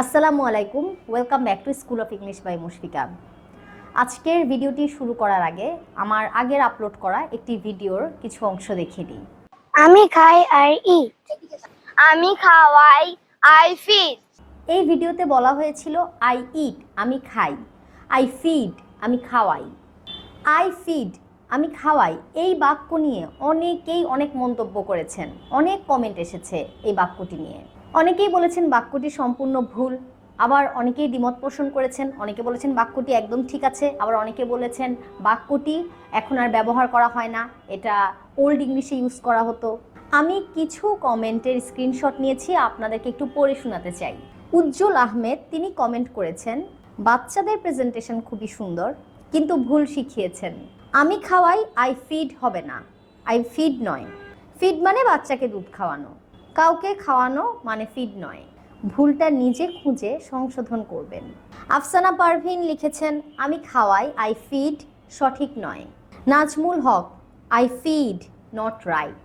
আসসালামু আলাইকুম welcome back to school of English by Mushfika. আজকের ভিডিওটি শুরু করার আগে আমার আগের আপলোড করা একটি ভিডিওর কিছু অংশ দেখে নিই। আমি খাই আর ইট আমি খাওয়াই আই ফিড এই ভিডিওতে বলা হয়েছিল আই ইট আমি খাই। আই ফিড আমি খাওয়াই। আই ফিড আমি খাওয়াই। এই বাক্য নিয়ে অনেকেই অনেক মন্তব্য করেছেন অনেক কমেন্ট এসেছে এই বাক্যটি নিয়ে। অনেকেই বলেছেন বাক্যটি সম্পূর্ণ ভুল, আবার অনেকেই দ্বিমত পোষণ করেছেন। অনেকে বলেছেন বাক্যটি একদম ঠিক আছে, আবার অনেকে বলেছেন বাক্যটি এখন আর ব্যবহার করা হয় না, এটা ওল্ড ইংলিশে ইউজ করা হতো। আমি কিছু কমেন্টের স্ক্রিনশট নিয়েছি, আপনাদেরকে একটু পড়ে শোনাতে চাই। উজ্জ্বল আহমেদ, তিনি কমেন্ট করেছেন, বাচ্চাদের প্রেজেন্টেশন খুবই সুন্দর, কিন্তু ভুল শিখিয়েছেন। আমি খাওয়াই আই ফিড হবে না। আই ফিড নয়। ফিড মানে বাচ্চাকে দুধ খাওয়ানো। কাউকে খাওয়ানো মানে ফিড নয়। ভুলটা নিজে খুঁজে সংশোধন করবেন। আফসানা পারভিন লিখেছেন, আমি খাওয়াই আই ফিড সঠিক নয়। Nazmul Haq I feed not right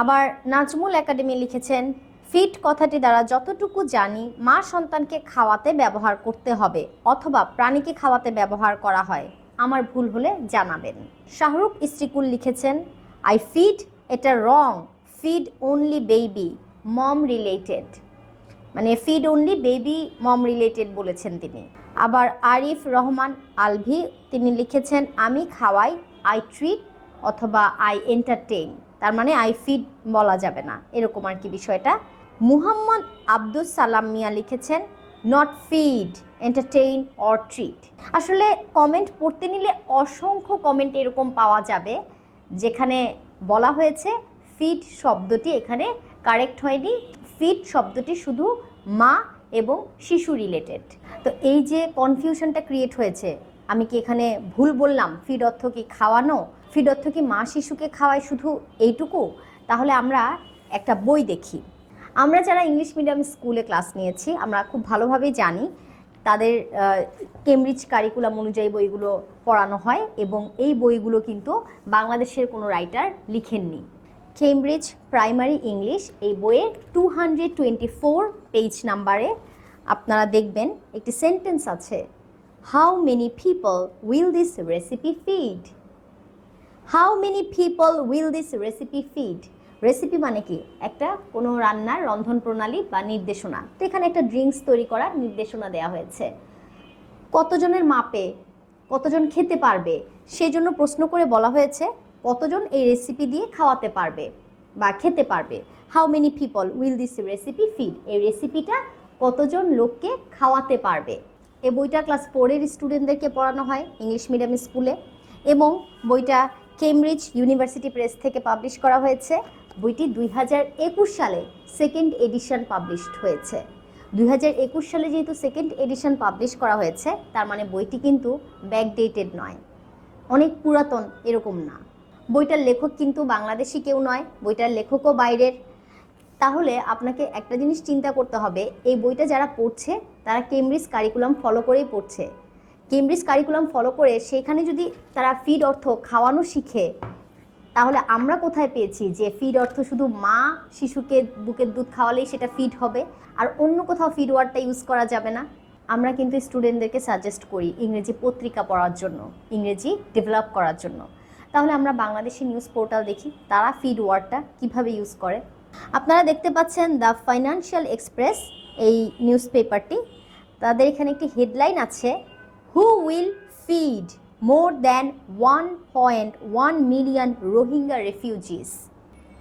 আবার নাজমুল একাডেমি লিখেছেন ফিট কথাটি দ্বারা যতটুকু জানি, মা সন্তানকে খাওয়াতে ব্যবহার করতে হবে, অথবা প্রাণীকে খাওয়াতে ব্যবহার করা হয়। আমার ভুল হলে জানাবেন। শাহরুখ ইস্ত্রিকুল লিখেছেন আই ফিড এটা wrong feed only baby mom related মানে feed only baby mom related বলেছেন তিনি। আবার আরিফ রহমান আলভি, তিনি লিখেছেন, আমি খাওয়াই আই ট্রিট অথবা আই এন্টারটেইন তার মানে আই ফিড বলা যাবে না। এরকম আর কি বিষয়টা। মুহাম্মদ আব্দুল সালাম মিয়া লিখেছেন not feed entertain or treat আসলে কমেন্ট পড়তে নিলে অসংখ্য কমেন্ট এরকম পাওয়া যাবে, যেখানে বলা হয়েছে ফিড শব্দটি এখানে কারেক্ট হয়নি। ফিড শব্দটি শুধু মা এবং শিশু রিলেটেড তো এই যে কনফিউশনটা ক্রিয়েট হয়েছে, আমি কি এখানে ভুল বললাম? ফিড অর্থ কি খাওয়ানো? ফিড অর্থ কি মা শিশুকে খাওয়ায় শুধু এইটুকু? তাহলে আমরা একটা বই দেখি। আমরা যারা ইংলিশ মিডিয়াম স্কুলে ক্লাস নিয়েছি, আমরা খুব ভালোভাবেই জানি তাদের কেমব্রিজ কারিকুলাম অনুযায়ী বইগুলো পড়ানো হয় এবং এই বইগুলো কিন্তু বাংলাদেশের কোনো রাইটার লিখেননি। কেমব্রিজ প্রাইমারি ইংলিশ এই বইয়ের two hundred twenty four page নাম্বারে আপনারা দেখবেন একটি সেন্টেন্স আছে how many people will this recipe feed how many people will this recipe feed recipe মানে কি? একটা কোনো রান্নার রন্ধন প্রণালী বা নির্দেশনা। তো এখানে একটা ড্রিঙ্কস তৈরি করার নির্দেশনা দেওয়া হয়েছে। কতজনের মাপে, কতজন খেতে পারবে সেই জন্য প্রশ্ন করে বলা হয়েছে কতজন এই রেসিপি দিয়ে খাওয়াতে পারবে বা খেতে পারবে? How many people will this recipe feed এই রেসিপিটা কতজন লোককে খাওয়াতে পারবে? এই বইটা ক্লাস ফোরের স্টুডেন্টদেরকে পড়ানো হয় ইংলিশ মিডিয়াম স্কুলে এবং বইটা কেমব্রিজ ইউনিভার্সিটি প্রেস থেকে পাবলিশ করা হয়েছে। বইটি দুই হাজার একুশ সালে সেকেন্ড এডিশন পাবলিশড হয়েছে। দুই হাজার একুশ সালে যেহেতু সেকেন্ড এডিশন পাবলিশ করা হয়েছে, তার মানে বইটি কিন্তু ব্যাকডেটেড নয়। অনেক পুরাতন, এরকম না। বইটার লেখক কিন্তু বাংলাদেশি কেউ নয়, বইটার লেখকও বাইরের। তাহলে আপনাকে একটা জিনিস চিন্তা করতে হবে, এই বইটা যারা পড়ছে, তারা কেমব্রিজ কারিকুলাম ফলো করেই পড়ছে। কেমব্রিজ কারিকুলাম ফলো করে সেখানে যদি তারা ফিড অর্থ খাওয়ানো শিখে, তাহলে আমরা কোথায় পেয়েছি যে ফিড অর্থ শুধু মা শিশুকে বুকের দুধ খাওয়ালেই সেটা ফিড হবে, আর অন্য কোথাও ফিড ওয়ার্ডটা ইউজ করা যাবে না? আমরা কিন্তু স্টুডেন্টদেরকে সাজেস্ট করি ইংরেজি পত্রিকা পড়ার জন্য, ইংরেজি ডেভেলপ করার জন্য। তাহলে আমরা বাংলাদেশি নিউজ পোর্টাল দেখি, তারা ফিড ওয়ার্ডটা কীভাবে ইউজ করে। আপনারা দেখতে পাচ্ছেন দ্য ফাইন্যান্সিয়াল এক্সপ্রেস এই নিউজ পেপারটি তাদের এখানে একটি হেডলাইন আছে who will feed more than one point one million Rohingya refugees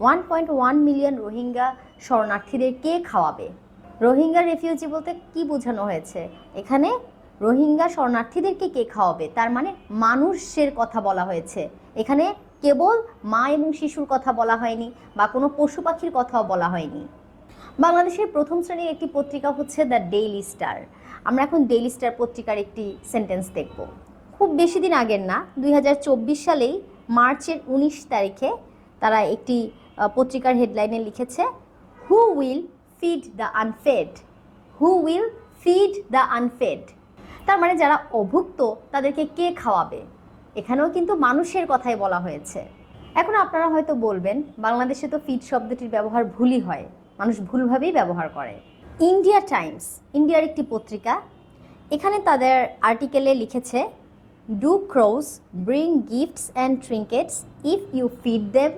one point one million Rohingya শরণার্থীদের কে খাওয়াবে? রোহিঙ্গা রেফিউজি বলতে কি বোঝানো হয়েছে? এখানে রোহিঙ্গা শরণার্থীদেরকে কে খাওয়াবে? তার মানে মানুষের কথা বলা হয়েছে। এখানে কেবল মা এবং শিশুর কথা বলা হয়নি বা কোনো পশু পাখির কথাও বলা হয়নি। বাংলাদেশের প্রথম শ্রেণির একটি পত্রিকা হচ্ছে দ্য ডেইলি স্টার আমরা এখন ডেইলি স্টার পত্রিকার একটি সেন্টেন্স দেখব। খুব বেশি দিন আগের না, দুই হাজার চব্বিশ সালেই মার্চের উনিশ তারিখে তারা একটি পত্রিকার হেডলাইনে লিখেছে who will feed the unfed who will feed the unfed তার মানে যারা অভুক্ত, তাদেরকে কে খাওয়াবে? এখানেও কিন্তু মানুষের কথাই বলা হয়েছে। এখন আপনারা হয়তো বলবেন, বাংলাদেশে তো ফিড শব্দটির ব্যবহার ভুলই হয়। মানুষ ভুলভাবেই ব্যবহার করে। ইন্ডিয়া টাইমস, ইন্ডিয়ার একটি পত্রিকা, এখানে তাদের আর্টিকেলে লিখেছে do crows bring gifts and trinkets if you feed them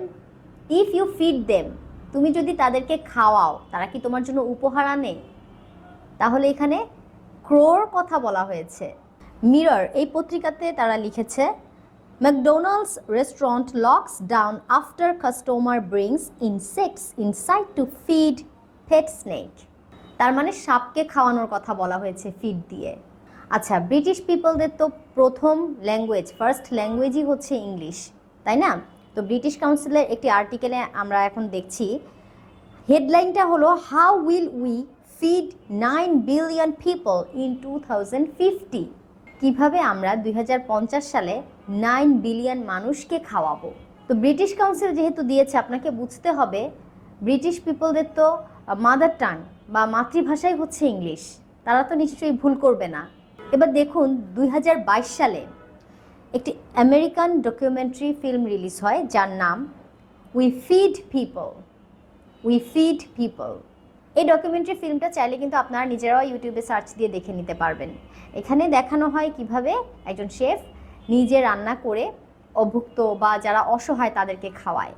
if you feed them তুমি যদি তাদেরকে খাওয়াও, তারা কি তোমার জন্য উপহার আনে? তাহলে এখানে ক্রোর কথা বলা হয়েছে। মিরর এই পত্রিকাতে তারা লিখেছে McDonald's restaurant locks down after customer brings insects inside to feed pet snake তার মানে সাপকে খাওয়ানোর কথা বলা হয়েছে ফিড দিয়ে। আচ্ছা ব্রিটিশ পিপলদের তো প্রথম ল্যাঙ্গুয়েজ ফার্স্ট ল্যাঙ্গুয়েজই হচ্ছে ইংলিশ তাই না? তো ব্রিটিশ কাউন্সিলের একটি আর্টিকেলে আমরা এখন দেখছি হেডলাইনটা হলো how will we feed nine billion people in two thousand fifty কীভাবে আমরা দুই হাজার পঞ্চাশ সালে নাইন বিলিয়ন মানুষকে খাওয়াবো? তো ব্রিটিশ কাউন্সিল যেহেতু দিয়েছে, আপনাকে বুঝতে হবে ব্রিটিশ পিপলদের তো মাদার টান বা মাতৃভাষাই হচ্ছে ইংলিশ তারা তো নিশ্চয়ই ভুল করবে না। এবার দেখুন, দুই হাজার বাইশ সালে একটি আমেরিকান ডকুমেন্টারি ফিল্ম রিলিজ হয়, যার নাম we feed people we feed people এই ডকুমেন্টারি ফিল্মটা চাইলে কিন্তু আপনারা নিজেরাও ইউটিউবে সার্চ দিয়ে দেখে নিতে পারবেন। এখানে দেখানো হয় কীভাবে একজন শেফ নিজে রান্না করে অভুক্ত বা যারা অসহায় তাদেরকে খাওয়ায়।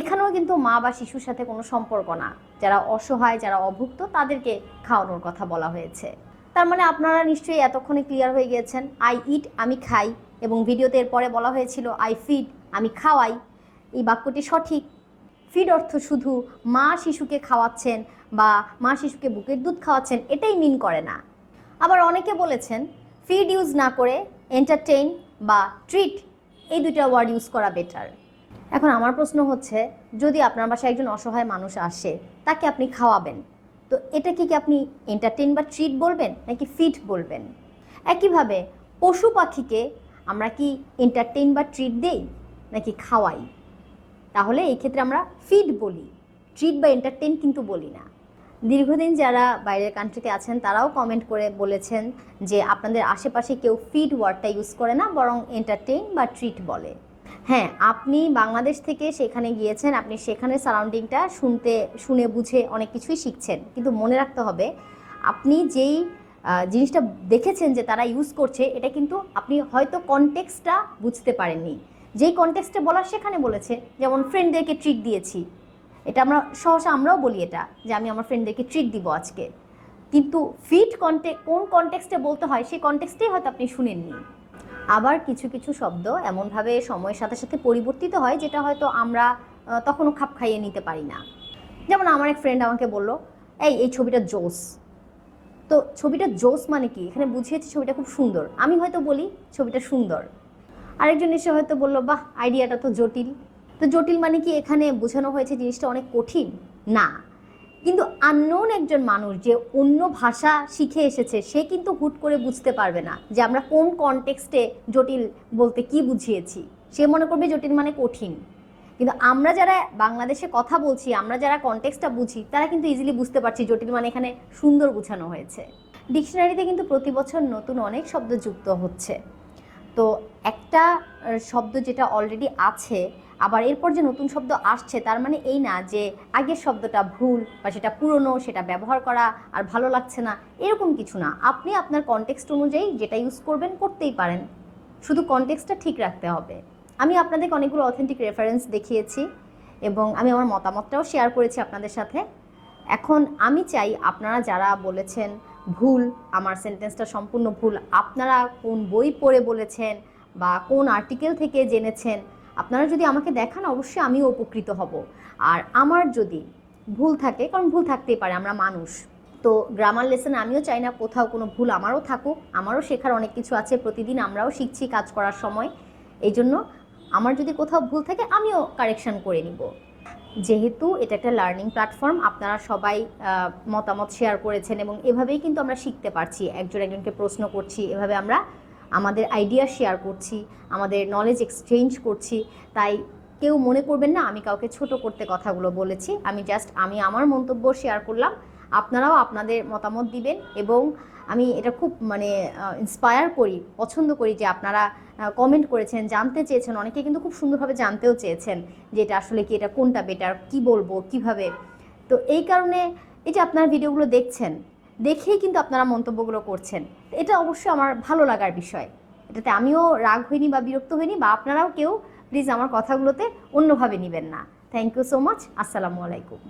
এখানেও কিন্তু মা বা শিশুর সাথে কোনো সম্পর্ক না। যারা অসহায়, যারা অভুক্ত, তাদেরকে খাওয়ানোর কথা বলা হয়েছে। তার মানে আপনারা নিশ্চয়ই এতক্ষণে ক্লিয়ার হয়ে গিয়েছেন। আই ইট আমি খাই এবং ভিডিওতে এরপরে বলা হয়েছিল আই ফিড আমি খাওয়াই। এই বাক্যটি সঠিক। ফিড অর্থ শুধু মা শিশুকে খাওয়াচ্ছেন বা মা শিশুকে বুকের দুধ খাওয়াচ্ছেন, এটাই মিন করে না। আবার অনেকে বলেছেন ফিড ইউজ না করে এন্টারটেইন বা ট্রিট এই দুইটা ওয়ার্ড ইউজ করা বেটার এখন আমার প্রশ্ন হচ্ছে, যদি আপনার বাসায় একজন অসহায় মানুষ আসে, তাকে আপনি খাওয়াবেন, তো এটা কি কি আপনি এন্টারটেইন বা ট্রিট বলবেন, নাকি ফিট বলবেন? একইভাবে পশু পাখিকে আমরা কি এন্টারটেইন বা ট্রিট দেই, নাকি খাওয়াই? তাহলে এই ক্ষেত্রে আমরা ফিড বলি ট্রিট বা এন্টারটেইন কিন্তু বলি না। দীর্ঘদিন যারা বাইরের কান্ট্রিতে আছেন, তারাও কমেন্ট করে বলেছেন যে আপনাদের আশেপাশে কেউ ফিড ওয়ার্ডটা ইউজ করে না, বরং এন্টারটেইন বা ট্রিট বলে। হ্যাঁ আপনি বাংলাদেশ থেকে সেখানে গিয়েছেন, আপনি সেখানে সারাউন্ডিংটা শুনতে, শুনে বুঝে অনেক কিছুই শিখছেন। কিন্তু মনে রাখতে হবে, আপনি যেই জিনিসটা দেখেছেন যে তারা ইউজ করছে, এটা কিন্তু আপনি হয়তো কনটেক্সটটা বুঝতে পারেননি। যেই কনটেক্সটে বলার সেখানে বলেছে, যেমন ফ্রেন্ডদেরকে ট্রিট দিয়েছি। এটা আমরা সহসা আমরাও বলি এটা, যে আমি আমার ফ্রেন্ডদেরকে ট্রিট দিব আজকে। কিন্তু ফিট কন্টে কোন কনটেক্সটে বলতে হয়, সেই কনটেক্সটেই হয়তো আপনি শুনেননি। আবার কিছু কিছু শব্দ এমনভাবে সময়ের সাথে সাথে পরিবর্তিত হয়, যেটা হয়তো আমরা তখনও খাপ খাইয়ে নিতে পারি না। যেমন আমার এক ফ্রেন্ড আমাকে বলল, এই এই ছবিটা জোস। তো ছবিটা জোস মানে কি? এখানে বুঝিয়েছি ছবিটা খুব সুন্দর। আমি হয়তো বলি, ছবিটা সুন্দর। আরেকজন এসে হয়তো বলল, বাহ আইডিয়াটা তো জটিল। তো জটিল মানে কি এখানে বোঝানো হয়েছে জিনিসটা অনেক কঠিন? না। কিন্তু আননোন একজন মানুষ যে অন্য ভাষা শিখে এসেছে, সে কিন্তু হুট করে বুঝতে পারবে না যে আমরা কোন কনটেক্সটে জটিল বলতে কি বুঝিয়েছি। সে মনে করবে জটিল মানে কঠিন। কিন্তু আমরা যারা বাংলাদেশে কথা বলছি, আমরা যারা কনটেক্সটটা বুঝি, তারা কিন্তু ইজিলি বুঝতে পারছি জটিল মানে এখানে সুন্দর বোঝানো হয়েছে। ডিকশনারিতে কিন্তু প্রতি বছর নতুন অনেক শব্দ যুক্ত হচ্ছে। তো একটা শব্দ যেটা অলরেডি আছে আবার এরপর যে নতুন শব্দ আসছে, তার মানে এই না যে আগের শব্দটা ভুল বা সেটা পুরনো, সেটা ব্যবহার করা আর ভালো লাগছে না, এরকম কিছু না। আপনি আপনার কনটেক্সট অনুযায়ী যেটা ইউজ করবেন করতেই পারেন। শুধু কনটেক্সটটা ঠিক রাখতে হবে। আমি আপনাদেরকে অনেকগুলো অথেন্টিক রেফারেন্স দেখিয়েছি এবং আমি আমার মতামতটাও শেয়ার করেছি আপনাদের সাথে। এখন আমি চাই আপনারা যারা বলেছেন ভুল, আমার সেন্টেন্সটা সম্পূর্ণ ভুল, আপনারা কোন বই পড়ে বলেছেন বা কোন আর্টিকেল থেকে জেনেছেন আপনারা যদি আমাকে দেখান, অবশ্যই আমিও উপকৃত হব। আর আমার যদি ভুল থাকে, কারণ ভুল থাকতেই পারে, আমরা মানুষ। তো গ্রামার লেসনে আমিও চাই না কোথাও কোনো ভুল আমারও থাকুক, আমারও শেখার অনেক কিছু আছে, প্রতিদিন আমরাও শিখছি কাজ করার সময়। এই জন্য আমার যদি কোথাও ভুল থাকে, আমিও কারেকশন করে নিব। যেহেতু এটা একটা লার্নিং প্ল্যাটফর্ম আপনারা সবাই মতামত শেয়ার করেছেন এবং এভাবেই কিন্তু আমরা শিখতে পারছি। একজন একজনকে প্রশ্ন করছি, এভাবে আমরা আমাদের আইডিয়া শেয়ার করছি, আমাদের নলেজ এক্সচেঞ্জ করছি, তাই কেউ মনে করবেন না আমি কাউকে ছোট করতে কথাগুলো বলেছি, আমি জাস্ট আমি আমার মন্তব্য শেয়ার করলাম, আপনারাও আপনাদের মতামত দিবেন এবং আমি এটা খুব মানে ইন্সপায়ার করি, পছন্দ করি যে আপনারা কমেন্ট করেছেন, জানতে চেয়েছেন, অনেকে কিন্তু খুব সুন্দরভাবে জানতেও চেয়েছেন যে এটা আসলে কি, এটা কোনটা বেটার কি বলব, কীভাবে? তো এই কারণে এই যে আপনারা ভিডিওগুলো দেখছেন দেখেই কিন্তু আপনারা মন্তব্যগুলো করছেন। এটা অবশ্যই আমার ভালো লাগার বিষয়। এটাতে আমিও রাগ হইনি বা বিরক্ত হইনি বা আপনারাও কেউ প্লিজ আমার কথাগুলোতে অন্যভাবে নেবেন না। থ্যাংক ইউ সো মাচ আসসালামু আলাইকুম।